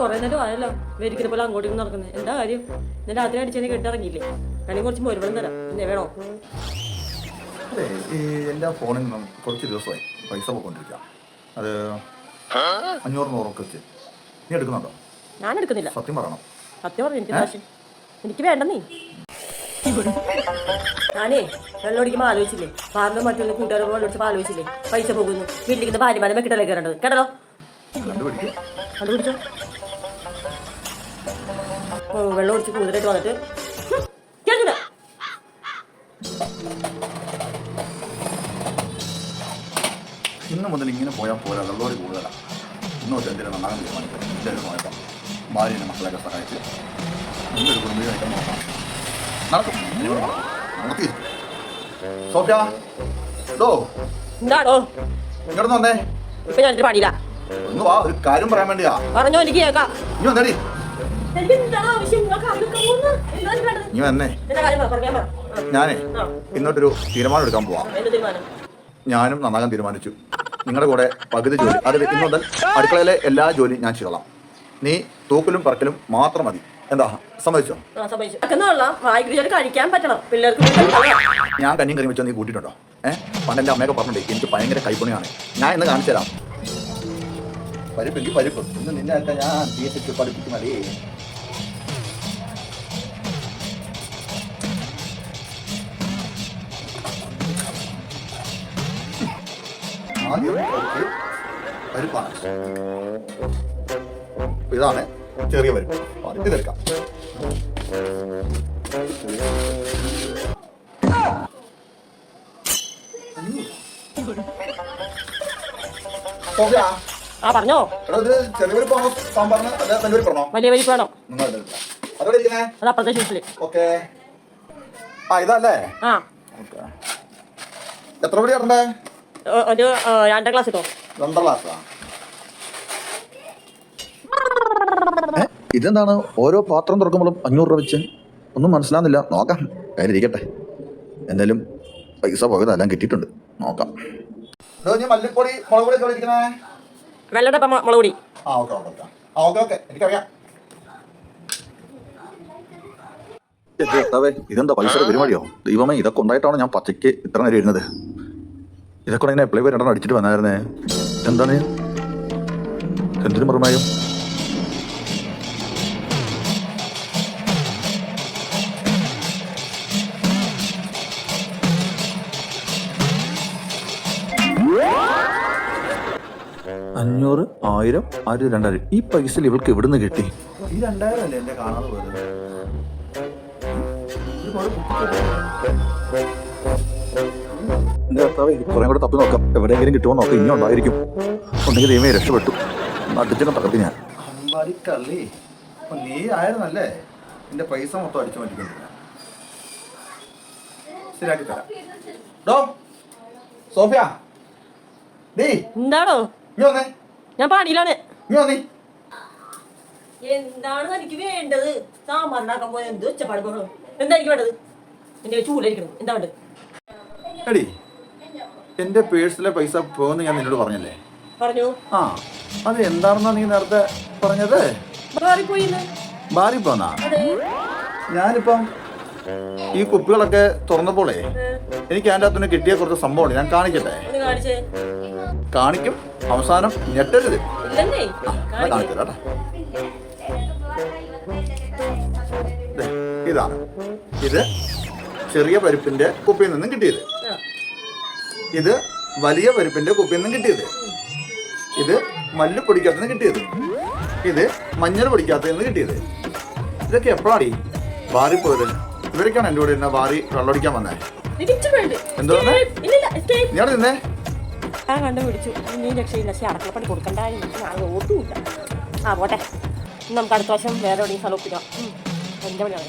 കുറെ നേരം ആയല്ലോ. മേരിക്കുന്ന പോലെ അങ്ങോട്ടും ഇങ്ങോട്ടും നടക്കുന്നത് എന്താ കാര്യം? ഞാൻ രാത്രി അടിച്ചതിനെ കെട്ടിറങ്ങിയില്ലേ വേണമെങ്കിൽ കുറച്ച് മുരുവളം തരാം. പിന്നെ വേണോ? അതെ ഈ എന്റെ ഫോണിൽ നിന്നും കുറച്ച് ദിവസമായി പൈസ പോയിക്കൊണ്ടിരിക്കുക. അത് അഞ്ഞൂറ് നൂറൊക്കെ വെച്ച്. നീ എടുക്കുന്നുണ്ടോ? ഞാൻ എടുക്കുന്നില്ല. സത്യം പറയണം. സത്യം പറഞ്ഞു എനിക്ക് എനിക്ക് വേണ്ടെന്നേ. ഞാനേ വെള്ളം അടിക്കുമ്പോൾ ആലോചിച്ചില്ലേ? പാറിന് മറ്റുള്ള കൂട്ടുകാരെ വെള്ളം അടിച്ചപ്പോൾ ആലോചിച്ചില്ലേ? പൈസ പോകുന്നു. വീട്ടിലേക്ക് ഭാര്യമാരെ വെക്കിട്ടല്ലേ കയറേണ്ടത്? കേട്ടോ കണ്ടുപിടിച്ചോ? ഓ വെള്ളം ഒടിച്ച് കൂടുതലായിട്ട് വന്നിട്ട്. കേൾക്കില്ല ഇന്ന് മുതൽ ഇങ്ങനെ പോയാൽ പോരാ. വെള്ളോടി കൂടുതലാണ് ഇന്ന് തൊട്ട് എന്തിനാണ് നന്നാകാൻ തീരുമാനിക്കും എല്ലാവരും ഭാര്യനെ മക്കളെയൊക്കെ സഹായിച്ച്. നല്ലൊരു കുടുംബമായിട്ട് നോക്കാം. നടക്കും. നടത്തി. സോഫ്യ ഡോ എന്താണോ ഇങ്ങോട്ട് വന്നേ. ഇപ്പൊ ഞാനൊരു പണിയില്ല ഒന്ന് വാ ഒരു കാര്യം പറയാൻ വേണ്ടിയാ. പറഞ്ഞോ എനിക്ക് കേൾക്കാം. ഇനി വന്നേടി. ഇനി വന്നേ. ഞാനേ ഇന്നോട്ടൊരു തീരുമാനം എടുക്കാൻ പോവാ. ഞാനും നന്നാകാൻ തീരുമാനിച്ചു. നിങ്ങളുടെ കൂടെ പകുതി ജോലി അതായത് ഇന്നു മുതൽ അടുക്കളയിലെ എല്ലാ ജോലിയും ഞാൻ ചെയ്തോളാം. നീ തൂക്കലും പറക്കലും മാത്രം മതി. എന്താ? സമ്മതിച്ചോ? കഴിക്കാൻ പറ്റണം. പിള്ളേർക്ക് ഞാൻ കഞ്ഞിയും കറി വെച്ചോ നീ കൂട്ടിയിട്ടുണ്ടോ? ഏഹ് പണ്ട് എന്റെ അമ്മയൊക്കെ പറഞ്ഞിട്ടുണ്ട് എനിക്ക് ഭയങ്കര കൈപ്പണിയാണ്. ഞാൻ ഇന്ന് കാണിച്ചു തരാം. പരിപ്പെങ്കിൽ പരിപ്പ്? ഇന്ന് നിന്നെ ഒക്കെ ഞാൻ തീറ്റിച്ച് പഠിപ്പിക്കും മതി ആദ്യം കുറച്ച് പരിപ്പാണ്. ഇതാണ്. ചെറിയ വരും ഇതെടുക്കാം. ആ പറഞ്ഞോ. സാമ്പാറിന്? അല്ല വലിയ പരിപ്പാണോ? വലിയ അതോടെ അത് അപ്പുറത്തെ ഷീറ്റിൽ. ഓക്കെ. ആ ഇതല്ലേ? ആ. എത്ര മണി ഇടണ്ടേ ഒരു രണ്ടാം ക്ലാസ് കിട്ടോ രണ്ടാം ക്ലാസ്സാ. ഇതെന്താണ്? ഓരോ പാത്രം തുറക്കുമ്പോഴും അഞ്ഞൂറ് രൂപ വെച്ച്? ഒന്നും മനസ്സിലാകുന്നില്ല നോക്കാം. കയ്യിലിരിക്കട്ടെ എന്തായാലും പൈസ പോയതെല്ലാം കിട്ടിയിട്ടുണ്ട്. നോക്കാം. ഞാൻ മല്ലിപ്പൊടി മുളക് വെള്ളയുടെ പൊടി. ആ ഓക്കെ ഓക്കെ ഓക്കെ. ആ ഓക്കെ ഓക്കെ. എനിക്കറിയാം. ഇതെന്താ പൈസയുടെ പരിപാടിയോ? ദൈവമേ ഇതൊക്കെ ഉണ്ടായിട്ടാണ് ഞാൻ പച്ചയ്ക്ക് ഇത്ര നേരം ഇരുന്നത്? ഇതൊക്കെ ഇങ്ങനെ എപ്പോഴും രണ്ടെണ്ണം അടിച്ചിട്ട് വന്നായിരുന്നേ? എന്താണ്? എന്തിനു മറുമായും അഞ്ഞൂറ് ആയിരം ആയിരം രണ്ടായിരം. ഈ പൈസ ഇവൾക്ക് എവിടുന്ന് കിട്ടി? ഈ രണ്ടായിരം അല്ലേ എന്റെ കാണാതെ പോയത്? എന്റെ കുറേ കൂടെ തപ്പി നോക്കാം. എവിടെയെങ്കിലും കിട്ടുമോ നോക്കാം. ഇനി ഉണ്ടായിരിക്കും. ഉണ്ടെങ്കിൽ ദൈവമേ രക്ഷപ്പെട്ടു. നട്ടിച്ചിട്ട് തകർത്തി ഞാൻ. കള്ളി. നീ ആയിരുന്നല്ലേ? എന്റെ പൈസ മൊത്തം അടിച്ചു മാറ്റിക്കൊണ്ടിരുന്ന. ശരിയാക്കി തരാം. ഡോ സോഫിയ. ഡേ എന്താണോ ഞാൻ വന്നേ. എന്താണ് എനിക്ക് വേണ്ടത്? സാമ്പാർ ഉണ്ടാക്കാൻ പോയ എന്ത് ഒച്ചപ്പാട് ബഹളം എന്താ എനിക്ക് വേണ്ടത്? എന്റെ ചൂടായിരിക്കണം എന്താ വേണ്ടത്? എടി എന്റെ പേഴ്സിലെ പൈസ പോകുന്ന ഞാൻ നിന്നോട് പറഞ്ഞല്ലേ? പറഞ്ഞു. ആ അത് എന്താണെന്നാ നീ നേരത്തെ പറഞ്ഞത്. ബാറി പോന്നാ ഞാനിപ്പം ഈ കുപ്പികളൊക്കെ തുറന്നപ്പോളേ എനിക്ക് അതിന്റെ അകത്തുനിന്ന് കിട്ടിയ കുറച്ച് സംഭവമുണ്ട്. ഞാൻ കാണിക്കട്ടെ? കാണിച്ചേ. കാണിക്കും. അവസാനം ഞെട്ടരുത്. കാണിച്ചു കേട്ടോ. ഇതാണ് ഇത്. ചെറിയ പരിപ്പിന്റെ കുപ്പിയിൽ നിന്നും കിട്ടിയത്. ഇത് വലിയ പരിപ്പിന്റെ കുപ്പിയിൽ നിന്നും കിട്ടിയത്. ഇത് മല്ല് പൊടിക്കാത്ത കിട്ടിയത്. ഇത് മഞ്ഞൾ പൊടിക്കാത്ത കിട്ടിയത്. ഇതൊക്കെ എപ്പോഴാണ് വാറി പോയത് ഇവരൊക്കെയാണ് എന്റെ കൂടെ എന്നെ വെള്ളം വെള്ളമടിക്കാൻ വന്നേ. എന്തോ. ഞാൻ നിന്നേ? ഞാൻ കണ്ടുപിടിച്ചു. ഇനി രക്ഷയില്ല. പക്ഷേ അടക്കളപ്പണി കൊടുക്കണ്ടായിരുന്നു ഞാൻ ഓട്ടുമില്ല ആ പോട്ടെ. നമുക്ക് അടുത്ത വർഷം വേറെ എവിടെയും സ്ഥലം ഒപ്പിക്കാം എന്റെ പണിയാണ്